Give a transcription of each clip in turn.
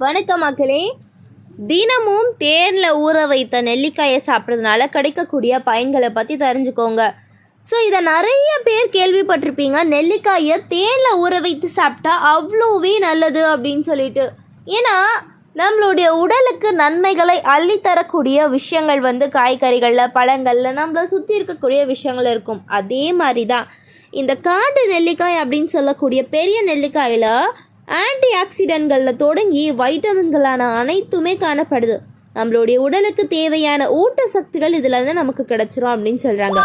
வணக்கம் மக்களே. தினமும் தேனில் ஊற வைத்த நெல்லிக்காயை சாப்பிட்றதுனால கிடைக்கக்கூடிய பயன்களை பற்றி தெரிஞ்சுக்கோங்க. ஸோ இதை நிறைய பேர் கேள்விப்பட்டிருப்பீங்க. நெல்லிக்காயை தேனில் ஊற வைத்து சாப்பிட்டா அவ்வளோவே நல்லது அப்படின்னு சொல்லிட்டு. ஏன்னா நம்மளுடைய உடலுக்கு நன்மைகளை அள்ளித்தரக்கூடிய விஷயங்கள் வந்து காய்கறிகளில் பழங்களில் நம்மளை சுற்றி இருக்கக்கூடிய விஷயங்கள் இருக்கும். அதே மாதிரி தான் இந்த காட்டு நெல்லிக்காய் அப்படின்னு சொல்லக்கூடிய பெரிய நெல்லிக்காயில் ஆன்டி ஆக்சிடென்ட்களில் தொடங்கி வைட்டமின்களான அனைத்துமே காணப்படுது. நம்மளுடைய உடலுக்கு தேவையான ஊட்டசக்திகள் இதில் இருந்து நமக்கு கிடச்சிரும் அப்படின்னு சொல்கிறாங்க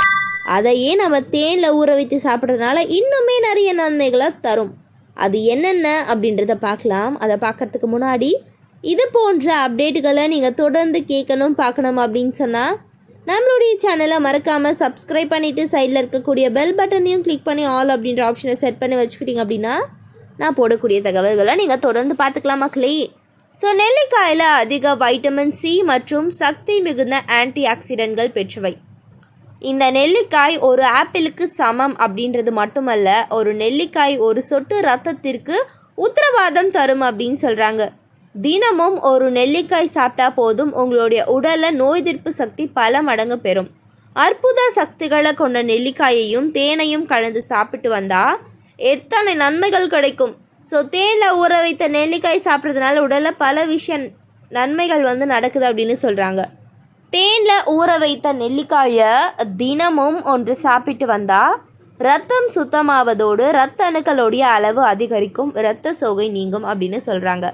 அதையே நம்ம தேனில் ஊற வைத்து சாப்பிட்றதுனால இன்னுமே நிறைய நன்மைகளை தரும். அது என்னென்ன அப்படின்றத பார்க்கலாம். அதை பார்க்கறதுக்கு முன்னாடி இது போன்ற அப்டேட்டுகளை நீங்கள் தொடர்ந்து கேட்கணும் பார்க்கணும் அப்படின்னு சொன்னால் நம்மளுடைய சேனலை மறக்காமல் சப்ஸ்கிரைப் பண்ணிவிட்டு சைடில் இருக்கக்கூடிய பெல் பட்டனையும் கிளிக் பண்ணி ஆல் அப்படின்ற ஆப்ஷனை செட் பண்ணி வச்சுக்கிட்டீங்க அப்படின்னா நான் போடக்கூடிய தகவல்களை நீங்கள் தொடர்ந்து பார்த்துக்கலாம் மக்களே. ஸோ நெல்லிக்காயில் அதிக வைட்டமின் சி மற்றும் சக்தி மிகுந்த ஆன்டி ஆக்சிடென்ட்கள் பெற்றவை. இந்த நெல்லிக்காய் ஒரு ஆப்பிளுக்கு சமம் அப்படின்றது மட்டுமல்ல ஒரு நெல்லிக்காய் ஒரு சொட்டு ரத்தத்திற்கு உத்தரவாதம் தரும் அப்படின்னு சொல்கிறாங்க தினமும் ஒரு நெல்லிக்காய் சாப்பிட்டா போதும் உங்களுடைய உடலில் நோய் எதிர்ப்பு சக்தி பல மடங்கு பெறும். அற்புத சக்திகளை கொண்ட நெல்லிக்காயையும் தேனையும் கலந்து சாப்பிட்டு வந்தால் எத்தனை நன்மைகள் கிடைக்கும்? ஸோ தேனில் ஊற வைத்த நெல்லிக்காய் சாப்பிட்றதுனால உடலில் பல விஷயம் நன்மைகள் வந்து நடக்குது அப்படின்னு சொல்கிறாங்க தேனில் ஊற வைத்த நெல்லிக்காயை தினமும் ஒன்று சாப்பிட்டு வந்தால் ரத்தம் சுத்தமாவதோடு இரத்த அணுக்களுடைய அளவு அதிகரிக்கும் இரத்த சோகை நீங்கும் அப்படின்னு சொல்கிறாங்க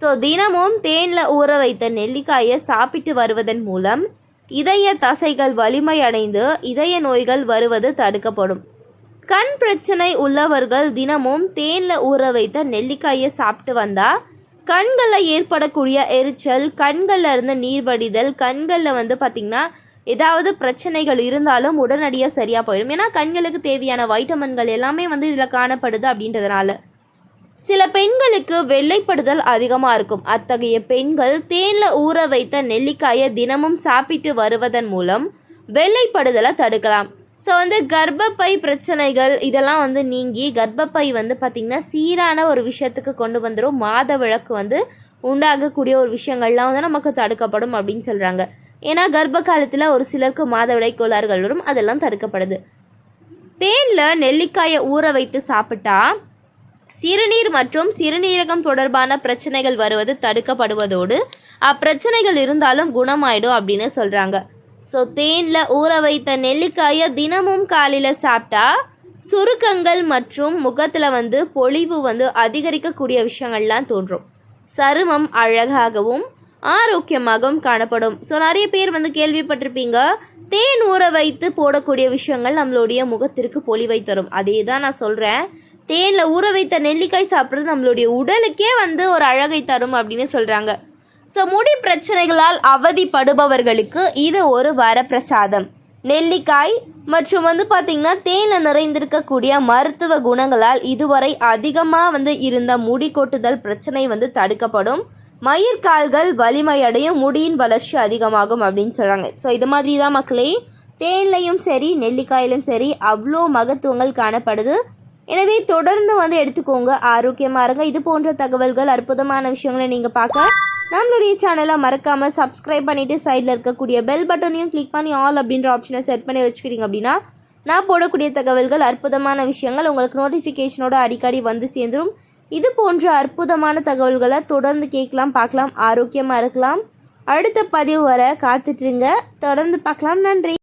ஸோ தினமும் தேனில் ஊற வைத்த நெல்லிக்காயை சாப்பிட்டு வருவதன் மூலம் இதய தசைகள் வலிமையடைந்து இதய நோய்கள் வருவது தடுக்கப்படும். கண் பிரச்சனை உள்ளவர்கள் தினமும் தேனில் ஊற வைத்த நெல்லிக்காயை சாப்பிட்டு வந்தால் கண்களில் ஏற்படக்கூடிய எரிச்சல் கண்களில் இருந்து நீர் வடிதல் கண்களில் வந்து பார்த்திங்கன்னா ஏதாவது பிரச்சனைகள் இருந்தாலும் உடனடியாக சரியாக போயிடும். ஏன்னா கண்களுக்கு தேவையான வைட்டமின்கள் எல்லாமே வந்து இதில் காணப்படுது அப்படின்றதுனால. சில பெண்களுக்கு வெள்ளைப்படுதல் அதிகமாக இருக்கும். அத்தகைய பெண்கள் தேனில் ஊற வைத்த நெல்லிக்காயை தினமும் சாப்பிட்டு வருவதன் மூலம் வெள்ளைப்படுதலை தடுக்கலாம். ஸோ வந்து கர்ப்பப்பை பிரச்சனைகள் இதெல்லாம் வந்து நீங்கி கர்ப்பப்பை வந்து பார்த்திங்கன்னா சீரான ஒரு விஷயத்துக்கு கொண்டு வந்துடும் மாத விளக்கு வந்து உண்டாகக்கூடிய ஒரு விஷயங்கள்லாம் வந்து நமக்கு தடுக்கப்படும் அப்படின்னு சொல்கிறாங்க ஏன்னா கர்ப்ப காலத்தில் ஒரு சிலருக்கு மாதவிடை கோளாறுகள் வரும் அதெல்லாம் தடுக்கப்படுது. தேனில் நெல்லிக்காயை ஊற வைத்து சாப்பிட்டா சிறுநீர் மற்றும் சிறுநீரகம் தொடர்பான பிரச்சனைகள் வருவது தடுக்கப்படுவதோடு அப்பிரச்சனைகள் இருந்தாலும் குணமாயிடும் அப்படின்னு சொல்கிறாங்க ஸோ தேனில் ஊற வைத்த நெல்லிக்காயை தினமும் காலையில் சாப்பிட்டா சுருக்கங்கள் மற்றும் முகத்தில் வந்து பொழிவு வந்து அதிகரிக்கக்கூடிய விஷயங்கள்லாம் தோன்றும். சருமம் அழகாகவும் ஆரோக்கியமாகவும் காணப்படும். ஸோ நிறைய பேர் வந்து கேள்விப்பட்டிருப்பீங்க தேன் ஊற வைத்து போடக்கூடிய விஷயங்கள் நம்மளுடைய முகத்திற்கு பொலிவை தரும். அதே தான் நான் சொல்கிறேன் தேனில் ஊற வைத்த நெல்லிக்காய் சாப்பிட்றது நம்மளுடைய உடலுக்கே வந்து ஒரு அழகை தரும் அப்படின்னு சொல்கிறாங்க ஸோ முடி பிரச்சனைகளால் அவதிப்படுபவர்களுக்கு இது ஒரு வரப்பிரசாதம். நெல்லிக்காய் மற்றும் வந்து பார்த்திங்கன்னா தேனில் நிறைந்திருக்கக்கூடிய மருத்துவ குணங்களால் இதுவரை அதிகமாக வந்து இருந்த முடி கொட்டுதல் பிரச்சனை வந்து தடுக்கப்படும். மயிர்கால்கள் வலிமையடையும் முடியின் வளர்ச்சி அதிகமாகும் அப்படின்னு சொல்கிறாங்க ஸோ இது மாதிரி தான் மக்களே தேன்லையும் சரி நெல்லிக்காயிலும் சரி அவ்வளோ மகத்துவங்கள் காணப்படுது. எனவே தொடர்ந்து வந்து எடுத்துக்கோங்க ஆரோக்கியமாக இருங்க. இது போன்ற தகவல்கள் அற்புதமான விஷயங்களை நீங்கள் பார்க்க நம்மளுடைய சேனலை மறக்காமல் சப்ஸ்கிரைப் பண்ணிவிட்டு சைடில் இருக்கக்கூடிய பெல் பட்டனையும் கிளிக் பண்ணி ஆல் அப்படின்ற ஆப்ஷனை செட் பண்ணி வச்சுக்கிறீங்க அப்படின்னா நான் போடக்கூடிய தகவல்கள் அற்புதமான விஷயங்கள் உங்களுக்கு நோட்டிஃபிகேஷனோட அடிக்கடி வந்து சேர்ந்துடும் இது போன்ற அற்புதமான தகவல்களை தொடர்ந்து கேட்கலாம் பார்க்கலாம் ஆரோக்கியமாக இருக்கலாம். அடுத்த பதிவு வர காத்துட்ருங்க தொடர்ந்து பார்க்கலாம். நன்றி.